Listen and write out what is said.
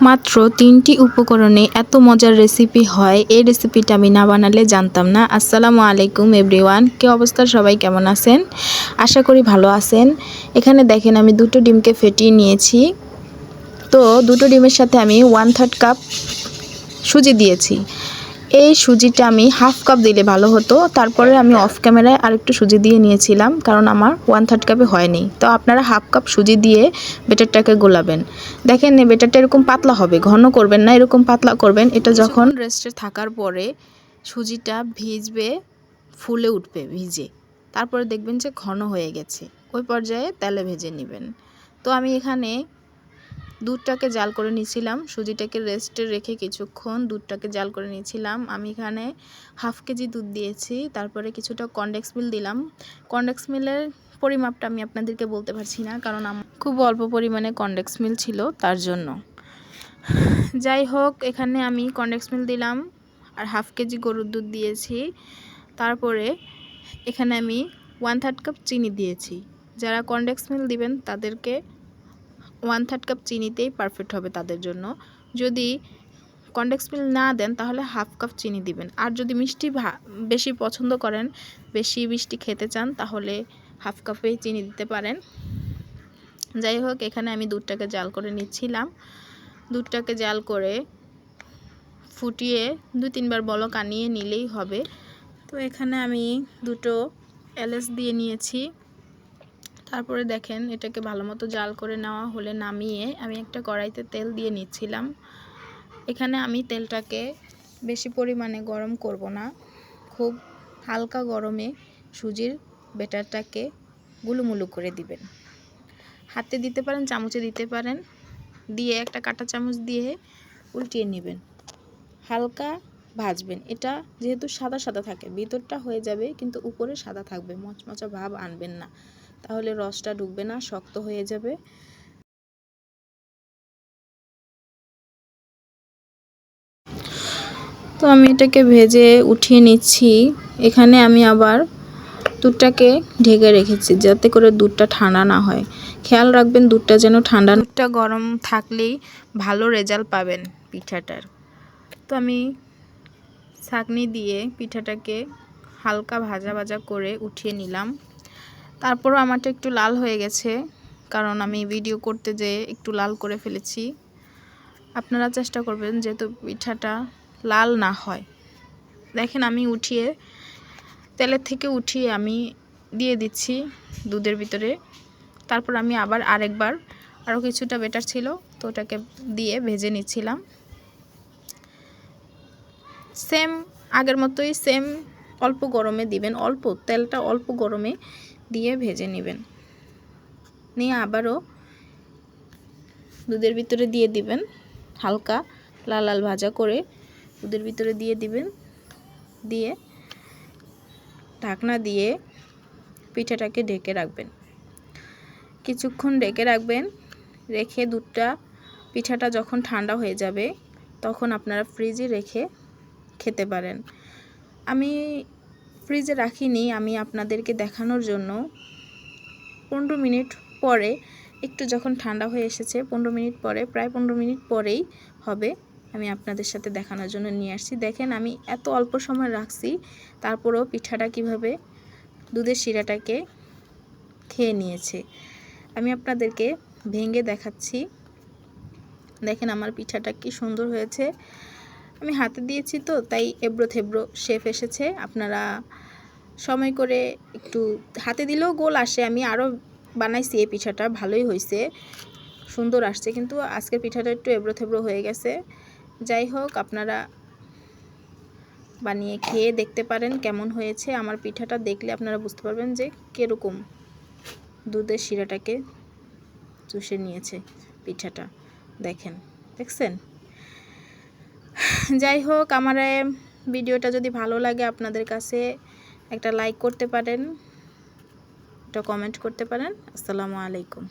মাত্র তিনটি উপকরণে এত মজার রেসিপি হয়, এই রেসিপিটা আমি না বানালে জানতাম না। আসসালামু আলাইকুম এভরিওয়ান কে অবস্থা? সবাই কেমন আছেন? আশা করি ভালো আছেন। এখানে দেখেন, আমি দুটো ডিমকে ফেটিয়ে নিয়েছি। তো দুটো ডিমের সাথে আমি ওয়ান থার্ড কাপ সুজি দিয়েছি। এই সুজিটা আমি হাফ কাপ দিলে ভালো হতো। তারপরে আমি অফ ক্যামেরায় আরেকটু সুজি দিয়ে নিয়েছিলাম কারণ আমার ওয়ান থার্ড কাপে হয়নি। তো আপনারা হাফ কাপ সুজি দিয়ে বেটারটাকে গোলাবেন। দেখেন বেটারটা এরকম পাতলা হবে ঘন করবেন না এরকম পাতলা করবেন। এটা যখন রেস্টে থাকার পরে সুজিটা ভিজবে ফুলে উঠবে ভিজে। তারপরে দেখবেন যে ঘন হয়ে গেছে। ওই পর্যায়ে তেলে ভেজে নেবেন। তো আমি এখানে দুধটাকে জাল করে নিয়েছিলাম। সুজিটাকে রেস্টে রেখে কিছুক্ষণ দুধটাকে জাল করে নিয়েছিলাম। আমি এখানে হাফ কেজি দুধ দিয়েছি। তারপরে কিছুটা কন্ডেক্স মিল দিলাম। কন্ডেক্স মিলের পরিমাপটা আমি আপনাদেরকে বলতে পারছি না, কারণ আমার খুব অল্প পরিমাণে কন্ডেক্স মিল ছিল তার জন্য। যাই হোক, এখানে আমি কন্ডেক্স মিল দিলাম আর হাফ কেজি গরুর দুধ দিয়েছি। তারপরে এখানে আমি ওয়ান থার্ড কাপ চিনি দিয়েছি। যারা কন্ডেক্স মিল দিবেন তাদেরকে ওয়ান থার্ড কাপ চিনিতেই পারফেক্ট হবে তাদের জন্য। যদি কন্ডেক্স মিল না দেন, তাহলে হাফ কাপ চিনি দিবেন। আর যদি মিষ্টি বেশি পছন্দ করেন, বেশি মিষ্টি খেতে চান, তাহলে হাফ কাপেই চিনি দিতে পারেন। যাই হোক, এখানে আমি দুধটাকে জাল করে নিচ্ছিলাম। দুধটাকে জাল করে ফুটিয়ে দু তিনবার বলক আনিয়ে নিলেই হবে। তো এখানে আমি দুটো এলএস দিয়ে নিয়েছি। তারপরে দেখেন এটাকে ভালো মতো জাল করে নেওয়া হলে নামিয়ে আমি একটা কড়াইতে তেল দিয়ে নিচ্ছিলাম। এখানে আমি তেলটাকে বেশি পরিমাণে গরম করব না। খুব হালকা গরমে সুজির বেটারটাকে গুলুমুলু করে দিবেন। হাতে দিতে পারেন, চামচে দিতে পারেন। দিয়ে একটা কাটা চামচ দিয়ে উল্টিয়ে নেবেন। হালকা ভাজবেন। এটা যেহেতু সাদা সাদা থাকে, ভিতরটা হয়ে যাবে কিন্তু উপরে সাদা থাকবে। মচমচা ভাব আনবেন না। তাহলে রসটা ঢুকবে না, শক্ত হয়ে যাবে। তো আমি এটাকে ভেজে উঠিয়ে নিচ্ছি। এখানে আমি আবার দুধটাকে ঢেকে রেখেছি যাতে করে দুধটা ঠান্ডা না হয়। খেয়াল রাখবেন দুধটা যেন ঠান্ডা দুধটা গরম থাকলেই ভালো রেজাল্ট পাবেন পিঠাটার। তো আমি ছাঁকনি দিয়ে পিঠাটাকে হালকা ভাজা ভাজা করে উঠিয়ে নিলাম। তারপরও আমারটা একটু লাল হয়ে গেছে, কারণ আমি ভিডিও করতে যেয়ে একটু লাল করে ফেলেছি। আপনারা চেষ্টা করবেন যেহেতু পিঠাটা লাল না হয়। দেখেন আমি উঠিয়ে, তেলের থেকে উঠিয়ে আমি দিয়ে দিচ্ছি দুধের ভিতরে। তারপর আমি আবার আরেকবার, আরও কিছুটা বেটার ছিল, তো ওটাকে দিয়ে ভেজে নিচ্ছিলাম। সেম আগের মতোই সেম অল্প গরমে দিবেন, অল্প, তেলটা অল্প গরমে দিয়ে ভেজে নেবেন। নিয়ে আবারও দুধের ভিতরে দিয়ে দিবেন হালকা লাল লাল ভাজা করে দুধের ভিতরে দিয়ে দিবেন। দিয়ে ঢাকনা দিয়ে পিঠাটাকে ঢেকে রাখবেন। কিছুক্ষণ ঢেকে রাখবেন। রেখে দুধটা, পিঠাটা যখন ঠান্ডা হয়ে যাবে, তখন আপনারা ফ্রিজে রেখে খেতে পারেন। আমি ফ্রিজে রাখিনি আমি আপনাদেরকে দেখানোর জন্য। পনেরো মিনিট পরে, একটু যখন ঠান্ডা হয়ে এসেছে, পনেরো মিনিট পরে, প্রায় পনেরো মিনিট পরেই হবে আমি আপনাদের সাথে দেখানোর জন্য নিয়ে আসছি। দেখেন, আমি এত অল্প সময় রাখছি, তারপরেও পিঠাটা কীভাবে দুধের শিরাটাকে খেয়ে নিয়েছে। আমি আপনাদেরকে ভেঙে দেখাচ্ছি। দেখেন, আমার পিঠাটা কি সুন্দর হয়েছে। আমি হাতে দিয়েছি তো, তাই এবড়ো থেবড়ো শেফ এসেছে। আপনারা সময় করে একটু হাতে দিলেও গোল আসে। আমি আরও বানাইছি, এই পিঠাটা ভালোই হয়েছে সুন্দর আসছে। কিন্তু আজকের পিঠাটা একটু এবড়ো থেবড়ো হয়ে গেছে। যাই হোক, আপনারা বানিয়ে খেয়ে দেখতে পারেন কেমন হয়েছে। আমার পিঠাটা দেখলে আপনারা বুঝতে পারবেন যে কীরকম দুধের শিরাটাকে চুষে নিয়েছে পিঠাটা। দেখেন, দেখছেন? যাই হোক, আমার ভিডিওটা যদি ভালো লাগে আপনাদের কাছে, একটা লাইক করতে পারেন, একটা কমেন্ট করতে পারেন। আসসালামু আলাইকুম।